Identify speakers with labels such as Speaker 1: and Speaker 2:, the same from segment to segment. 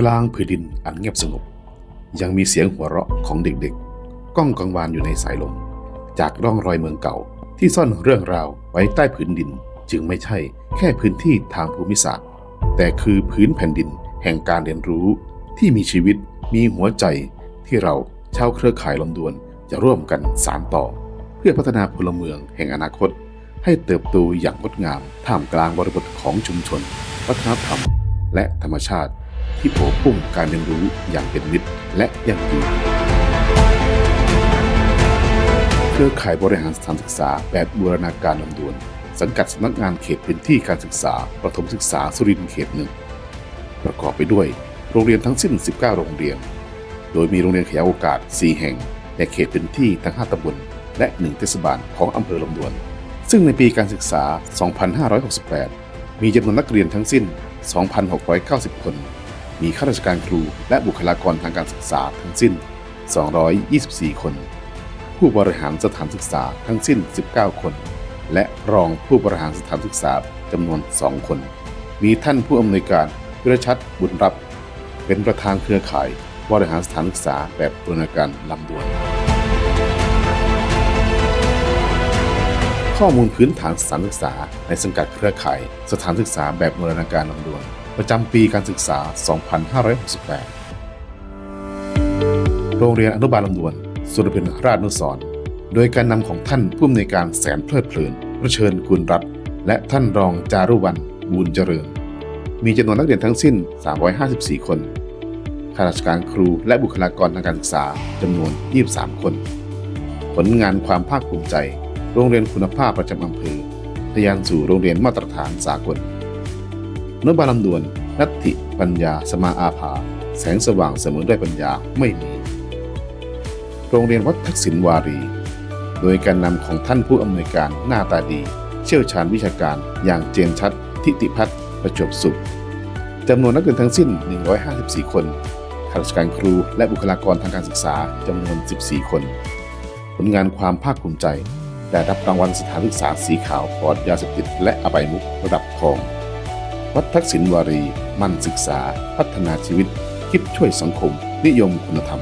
Speaker 1: กลางผืนดินอันเงียบสงบ ยังมีเสียงหัวเราะของเด็กๆ ก้องกังวานอยู่ในสายลม จากร่องรอยเมืองเก่าที่ซ่อนเรื่องราวไว้ใต้ผืนดินจึงไม่ใช่แค่พื้นที่ทางภูมิศาสตร์ แต่คือพื้นแผ่นดินแห่งการเรียนรู้ที่มีชีวิตมีหัวใจที่เราชาวเครือข่ายลำดวนจะร่วมกันสานต่อ เพื่อพัฒนาพลเมืองแห่งอนาคต ให้เติบโตอย่างงดงามท่ามกลางบริบทของชุมชน วัฒนธรรม และธรรมชาติ ที่โผพุ่งการเรียนรู้อย่างเป็นมิตรและยั่งยืนเครือข่ายบริหารสถานศึกษาแบบบูรณาการลำดวน สังกัดสำนักงานเขตพื้นที่การศึกษา ประถมศึกษาสุรินทร์เขตหนึ่งประกอบไปด้วยโรงเรียนทั้งสิ้น 19 โรงเรียน โดยมีโรงเรียนขยายโอกาส 4 แห่ง ในเขตพื้นที่ทั้ง 5ตำบล และ 1 เทศบาลของอำเภอลำดวน ซึ่งในปีการศึกษา 2568 มีจำนวนนักเรียนทั้งสิ้น 2,690 คน มีข้าราชการครูและบุคลากรทางการศึกษาทั้งสิ้น 224 คน ผู้บริหารสถานศึกษาทั้งสิ้น 19 คน และรองผู้บริหารสถานศึกษาจำนวน 2 คน มีท่านผู้อำนวยการวิรชัดบุญรับ เป็นประธานเครือข่ายบริหารสถานศึกษาแบบบูรณาการลำดวน ข้อมูลพื้นฐานสถานศึกษาในสังกัดเครือข่าย สถานศึกษาแบบบูรณาการลำดวน ประจำปีการศึกษา 2568 โรงเรียนอนุบาลลำดวน สุรพินราชนุสรโดยการนำของท่านผู้อำนวยการแสนเพลิดเพลินประเชิญกุลรัตน์และท่านรองจารุวรรณบูญเจริญ มีจำนวนนักเรียนทั้งสิ้น 354 คนข้าราชการครูและบุคลากรทางการศึกษาจำนวน 23 คน ผลงานความภาคภูมิใจ โรงเรียนคุณภาพประจำอำเภอทะยานสู่โรงเรียนมาตรฐานสากล นบาลำดวน นัตติปัญญาสมาอาภา แสงสว่างเสมอด้วยปัญญาไม่มี โรงเรียนวัดทักษิณวารี โดยการนำของท่านผู้อำนวยการหน้าตาดี เชี่ยวชาญวิชาการอย่างเจนชัด ทิติพัฒน์ประจบสุขจำนวนนักเรียนทั้งสิ้น 154 คนข้าราชการครูและบุคลากรทางการศึกษาจำนวน 14 คน ผลงานความภาคภูมิใจ ได้รับรางวัลสถานศึกษาสีขาวปลอดยาเสพติดและอบายมุกระดับทอง วัดทักษิณวารี มั่นศึกษา พัฒนาชีวิต คิดช่วยสังคม นิยมคุณธรรม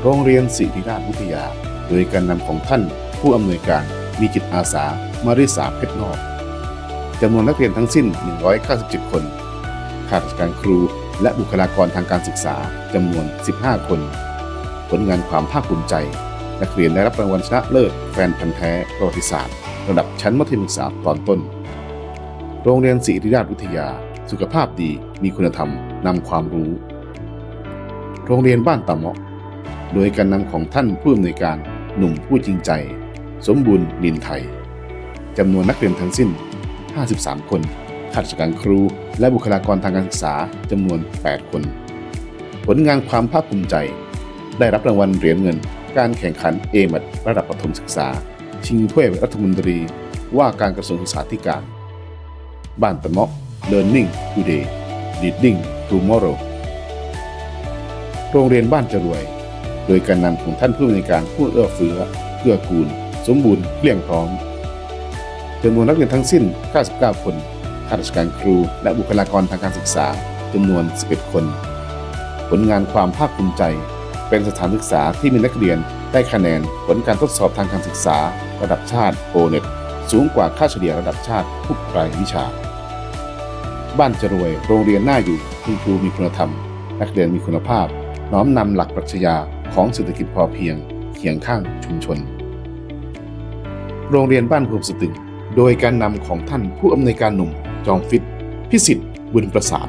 Speaker 1: โรงเรียนศิริราชวิทยา โดยการนำของท่านผู้อำนวยการมีจิตอาสามาริสาเพชรนอกจำนวนนักเรียนทั้งสิ้น 197 คนข้าราชการครูและบุคลากรทางการศึกษาจำนวน 15 คน ผลงานความภาคภูมิใจ นักเรียนได้รับรางวัลชนะเลิศแฟนพันธ์แท้ประวัติศาสตร์ ระดับชั้นมัธยมศึกษาตอนต้น โรงเรียนศิริราชวิทยา สุขภาพดีมีคุณธรรมนำความรู้ โรงเรียนบ้านตะเมาะ โดยการนำของท่านผู้อำนวยการหนุ่มผู้จริงใจ สมบูรณ์นินไทยจำนวนนักเรียนทั้งสิ้น 53 คนข้าราชการครู และบุคลากรทางการศึกษาจำนวน 8 คน ผลงานความภาคภูมิใจ ได้รับรางวัลเหรียญเงิน การแข่งขันเอมัดระดับประถมศึกษา ชิงถ้วยรัฐมนตรีว่าการกระทรวงศึกษาธิการ บ้านตะเมาะ Learning Today Leading Tomorrow โรงเรียนบ้านจรวย โดยการนำของท่านผู้อำนการผู้เอื้อเฟื้อเกื้อกูล สมบูรณ์เพียงพร้อมจำนวนนักเรียนทั้งสิ้น 99 คนข้าราชการครู และบุคลากรทางการศึกษาจำนวน 11 คน ผลงานความภาคภูมิใจ เป็นสถานศึกษาที่มีนักเรียนได้คะแนนผลการทดสอบทางการศึกษา ระดับชาติโอเน็ตสูงกว่าค่าเฉลี่ยระดับชาติทุกรายวิชา บ้านจรวย โรงเรียนน่าอยู่คุณครูมีคุณธรรม นักเรียนมีคุณภาพ น้อมนำหลักปรัชญาของเศรษฐกิจพอเพียงเคียงข้างชุมชน โรงเรียนบ้านภูมิสตึง โดยการนำของท่านผู้อำนวยการหนุ่ม จอมฟิต พิสิทธิ์ บุญประสาท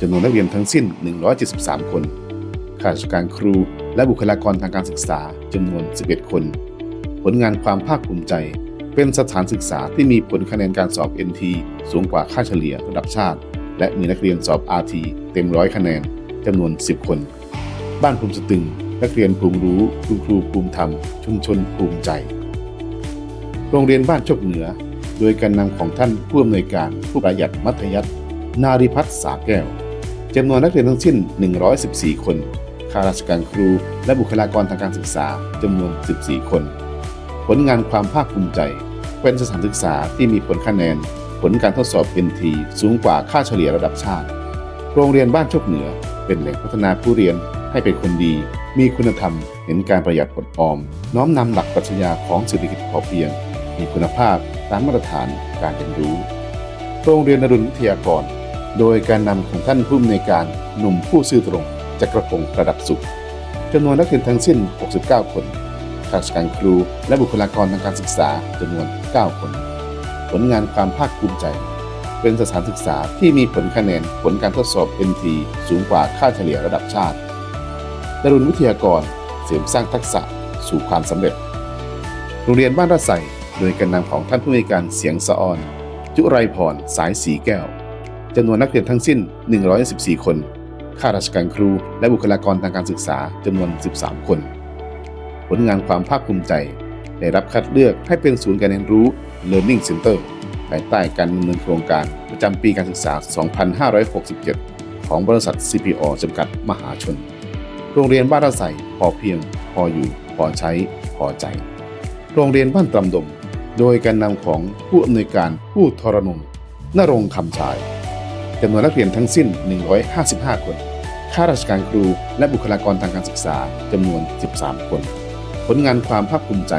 Speaker 1: จำนวนนักเรียนทั้งสิ้น 173 คน ข้าราชการครู และบุคลากรทางการศึกษาจำนวน 11 คน ผลงานความภาคภูมิใจ เป็นสถานศึกษาที่มีผลคะแนนการสอบ NT สูงกว่าค่าเฉลี่ยระดับชาติ และมีนักเรียนสอบ RT เต็มร้อยคะแนนจำนวน 10 คน บ้านภูมิสตึง นักเรียนภูมิรู้ คุณครูภูมิธรรม ชุมชนภูมิใจ โรงเรียนบ้านโชคเหนือ โดยการนำของท่านผู้อำนวยการผู้ประหยัดมัธยัตินาริพัฒน์สาแก้วจำนวนนักเรียนทั้งสิ้น 114 คนข้าราชการครู และบุคลากรทางการศึกษาจำนวน 14 คน ผลงานความภาคภูมิใจ เป็นสถานศึกษาที่มีผลคะแนน ผลการทดสอบ NT สูงกว่าค่าเฉลี่ยระดับชาติ โรงเรียนบ้านโชคเหนือ เป็นแหล่งพัฒนาผู้เรียนให้เป็นคนดี มีคุณธรรม เห็นการประหยัดอดออม น้อมนำหลักปรัชญาของเศรษฐกิจพอเพียง มีคุณภาพตามมาตรฐานการเรียนรู้ โรงเรียนนรุณวิทยากร โดยการนำของท่านผู้อำนวยการหนุ่มผู้ซื่อตรงจักรพงศ์ระดับสุขจำนวนนักเรียนทั้งสิ้น 69 คน ข้าราชการครู และบุคลากรทางการศึกษาจำนวน 9 คน ผลงานความภาคภูมิใจ เป็นสถานศึกษาที่มีผลคะแนนผลการทดสอบ NT สูงกว่าค่าเฉลี่ยระดับชาติดารุณวิทยากรเสริมสร้างทักษะสู่ความสำเร็จ โรงเรียนบ้านราไสโดยการนำของท่านผู้อำนวยการเสียงสะออน จุไรพรสายสีแก้วจำนวนนักเรียนทั้งสิ้น 114 คน ข้าราชการครู และบุคลากรทางการศึกษาจำนวน 13 คน ลงานความภาคภูมิใจ ได้รับคัดเลือกให้เป็นศูนย์การเรียนรู้ Learning Center ภายใต้การดำเนินโครงการประจำปีการศึกษา 2567 ของบริษัท CPO จำกัดมหาชน โรงเรียนบ้านราไสพอเพียง พออยู่ พอใช้ พอใจ โรงเรียนบ้านตำดม โดยการนำของผู้อำนวยการผู้ทรนงนรงค์คำชายจำนวนนักเรียนทั้งสิ้น 155 คน ข้าราชการครูและบุคลากรทางการศึกษาจำนวน 13 คน ผลงานความภาคภูมิใจ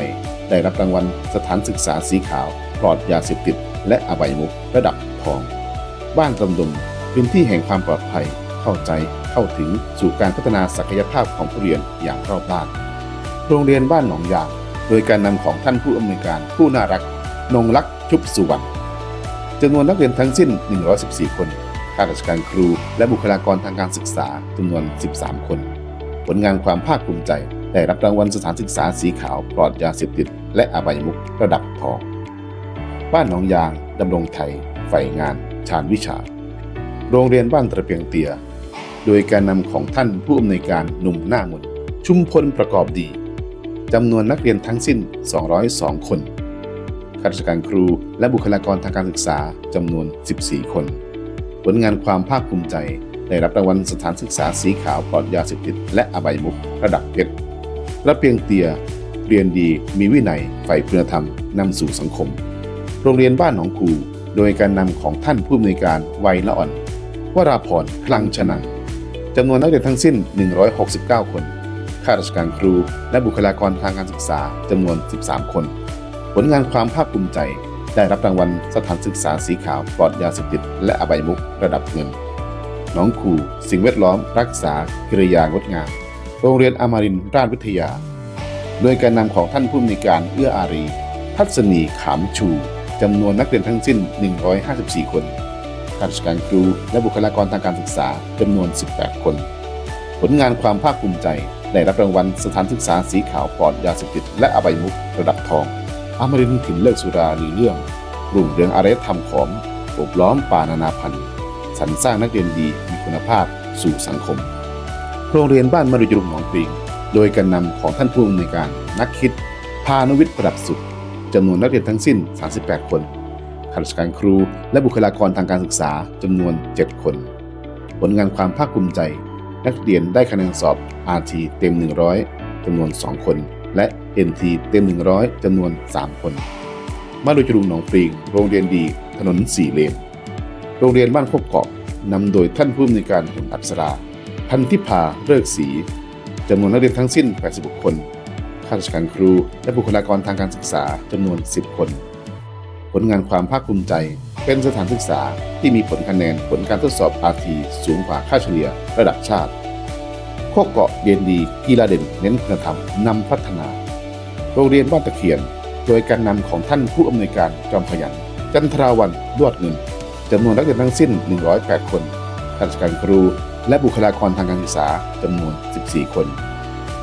Speaker 1: ได้รับรางวัลสถานศึกษาสีขาวปลอดยาเสพติด และอบายมุกระดับทอง บ้านตำดมพื้นที่แห่งความปลอดภัย เข้าใจเข้าถึงสู่การพัฒนาศักยภาพของผู้เรียนอย่างรอบด้าน โรงเรียนบ้านหนองยางโดยการนำของท่านผู้อำนวยการผู้น่ารัก นงลักษณ์ชุบสุวรรณจำนวนนักเรียนทั้งสิ้น 114 คนข้าราชการครู และบุคลากรทางการศึกษาจำนวน 13 คน ผลงานความภาคภูมิใจ ได้รับรางวัลสถานศึกษาสีขาวปลอดยาเสพติด และอบายมุกระดับทองบ้านหนองยางดำรงไทยใฝ่งาน ชาญวิชา โรงเรียนบ้านตระเปียงเตีย โดยการนำของท่านผู้อำนวยการหนุ่มหน้ามนชุมพลประกอบดีจำนวนนักเรียนทั้งสิ้น 202 คนข้าราชการครูและบุคลากรทางการศึกษาจำนวน 14 คน ผลงานความภาคภูมิใจได้รับรางวัลสถานศึกษาสีขาวปลอดยาเสพติดและอบายมุกระดับเพชร ระเปียงเตียเรียนดีมีวินัยใฝ่คุณธรรมนำสู่สังคม โรงเรียนบ้านหนองคูโดยการนำของท่านผู้อำนวยการวัยละอ่อน วราพรคลังชนังจำนวนนักเรียนทั้งสิ้น 169 คนข้าราชการครู และบุคลากรทางการศึกษาจำนวน 13 คน ผลงานความภาคภูมิใจ ได้รับรางวัลสถานศึกษาสีขาวปลอดยาเสพติดและอบายมุกระดับเงิน น้องคูสิ่งแวดล้อมรักษากิริยางดงาม โรงเรียนอมรินทร์ราชวิทยา โดยการนำของท่านผู้อำนวยการเอื้ออารี ทัศนีขามชูจำนวนนักเรียนทั้งสิ้น 154 คนข้าราชการครูและบุคลากรทางการศึกษาจำนวน 18 คน ผลงานความภาคภูมิใจได้รับรางวัลสถานศึกษาสีขาวปลอดยาเสพติดและอบายมุกระดับทอง อมรินถิ่นเลิกสุราหรือเรื่องรุ่งเรืองอารยธรรมของโอบล้อมป่านานาพันธุ์สรรสร้างนักเรียนดีมีคุณภาพสู่สังคม โรงเรียนบ้านมรุจรุงหนองปริง โดยการนำของท่านผู้อำนวยการนักคิด พานุวิทย์ประดับสุดจำนวนนักเรียนทั้งสิ้น 38 คนข้าราชการครู และบุคลากรทางการศึกษาจำนวน 7 คน ผลงานความภาคภูมิใจ นักเรียนได้คะแนนสอบ RT เต็ม 100จำนวน 2 คน และ NT เต็ม 100จำนวน 3 คนมาโดยจรุงหนองปริง โรงเรียนดี ถนนสี่เลน โรงเรียนบ้านโคกเกาะนำโดยท่านผู้อำนวยการหุ่นอัศรา พันธิพาเลิกศรีจำนวนนักเรียนทั้งสิ้น 86 คน ข้าราชการครู และบุคลากรทางการศึกษาจำนวน 10 คน ผลงานความภาคภูมิใจ เป็นสถานศึกษาที่มีผลคะแนนผลการทดสอบ RT สูงกว่าค่าเฉลี่ยระดับชาติโคกเกาะเรียนดีกีฬาเด่นเน้นคุณธรรมนำพัฒนา โรงเรียนบ้านตะเคียน โดยการนำของท่านผู้อำนวยการจอมขยัน จันทราวันลวดเงินจำนวนนักเรียนทั้งสิ้น 108 คนข้าราชการครู และบุคลากรทางการศึกษาจำนวน 14 คน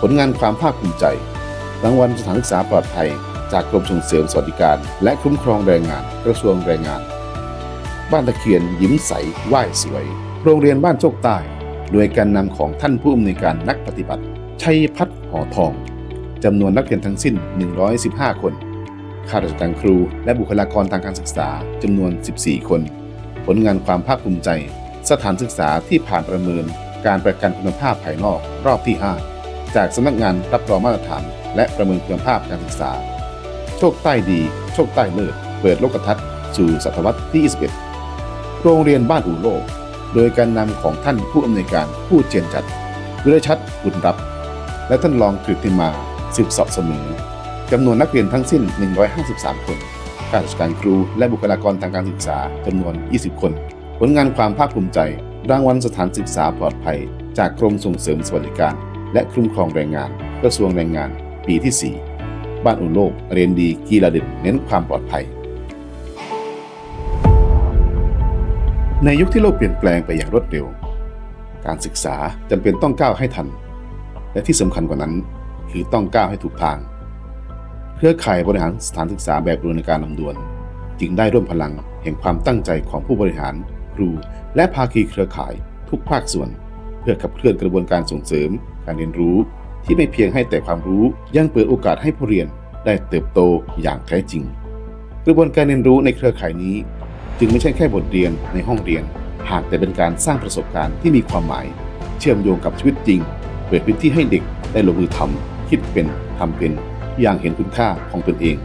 Speaker 1: ผลงานความภาคภูมิใจ รางวัลสถานศึกษาปลอดภัย จากกรมส่งเสริมสวัสดิการ และคุ้มครองแรงงานกระทรวงแรงงาน บ้านตะเคียนยิ้มใสไหว้สวย โรงเรียนบ้านโชคใต้ โดยการนำของท่านผู้อำนวยการนักปฏิบัติ ชัยพัฒน์หอทองจำนวนนักเรียนทั้งสิ้น 115 คนข้าราชการครู และบุคลากรทางการศึกษาจำนวน 14 คน ผลงานความภาคภูมิใจ สถานศึกษาที่ผ่านประเมินการประกันคุณภาพภายนอกรอบที่ 5 จากสำนักงานรับรองมาตรฐาน และประเมินคุณภาพการศึกษา โชคใต้ดี โชคใต้เลิศเปิดโลกทัศน์สู่ศตวรรษที่ 21 โรงเรียนบ้านอู่โลก โดยการนำของท่านผู้อำนวยการผู้เจียนจัดวิรชัดบุญรับ และท่านรองกฤติมาสืบสอบเสมอจำนวนนักเรียนทั้งสิ้น 153 คนข้าราชการครูและบุคลากรทางการศึกษาจำนวน 20 คน ลงานความภาคภูมิใจ รางวัลสถานศึกษาปลอดภัย จากกรมส่งเสริมสวัสดิการ และคุ้มครองแรงงาน กระทรวงแรงงาน ปีที่ 4 บ้านอุ่นโลก เรียนดีกีฬาเด่นเน้นความปลอดภัย ในยุคที่โลกเปลี่ยนแปลงไปอย่างรวดเร็ว การศึกษาจำเป็นต้องก้าวให้ทัน และที่สำคัญกว่านั้นคือต้องก้าวให้ถูกทาง เครือข่ายบริหารสถานศึกษาแบบบูรณาการลำดวน จึงได้ร่วมพลังแห่งความตั้งใจของผู้บริหาร ครู และภาคีเครือข่ายทุกภาคส่วน เพื่อขับเคลื่อนกระบวนการส่งเสริม การเรียนรู้ ที่ไม่เพียงให้แต่ความรู้ยังเปิดโอกาสให้ผู้เรียนได้เติบโตอย่างแท้จริง กระบวนการเรียนรู้ในเครือข่ายนี้ จึงไม่ใช่แค่บทเรียนในห้องเรียน หากแต่เป็นการสร้างประสบการณ์ที่มีความหมาย เชื่อมโยงกับชีวิตจริง เปิดพื้นที่ให้เด็กได้ลงมือทำคิดเป็นทำเป็นอย่างเห็นคุณค่าของตนเอง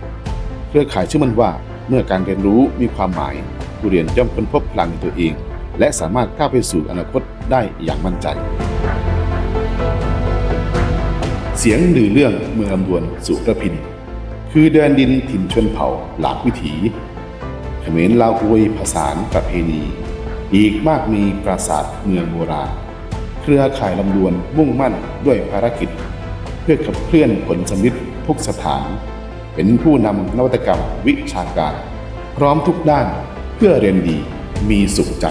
Speaker 1: เครือข่ายเชื่อมั่นว่าเมื่อการเรียนรู้มีความหมาย ผู้เรียนย่อมค้นพบพลังในตัวเอง และสามารถก้าวไปสู่อนาคตได้อย่างมั่นใจ เสียงหรือเรื่องเมืองลำดวนสุรพิน คือแดนดินถิ่นชนเผ่าหลากวิถีเขมรลาวอวยผสาประเพณี อีกมากมีปราสาทเมืองโบราณเครือข่ายลำดวนมุ่งมั่นด้วยภารกิจ เพื่อขับเคลื่อนผลสำลิดทุกสถาน เป็นผู้นำนวัตกรรมวิชาการ พร้อมทุกด้าน เพื่อเรียนดีมีสุขใจ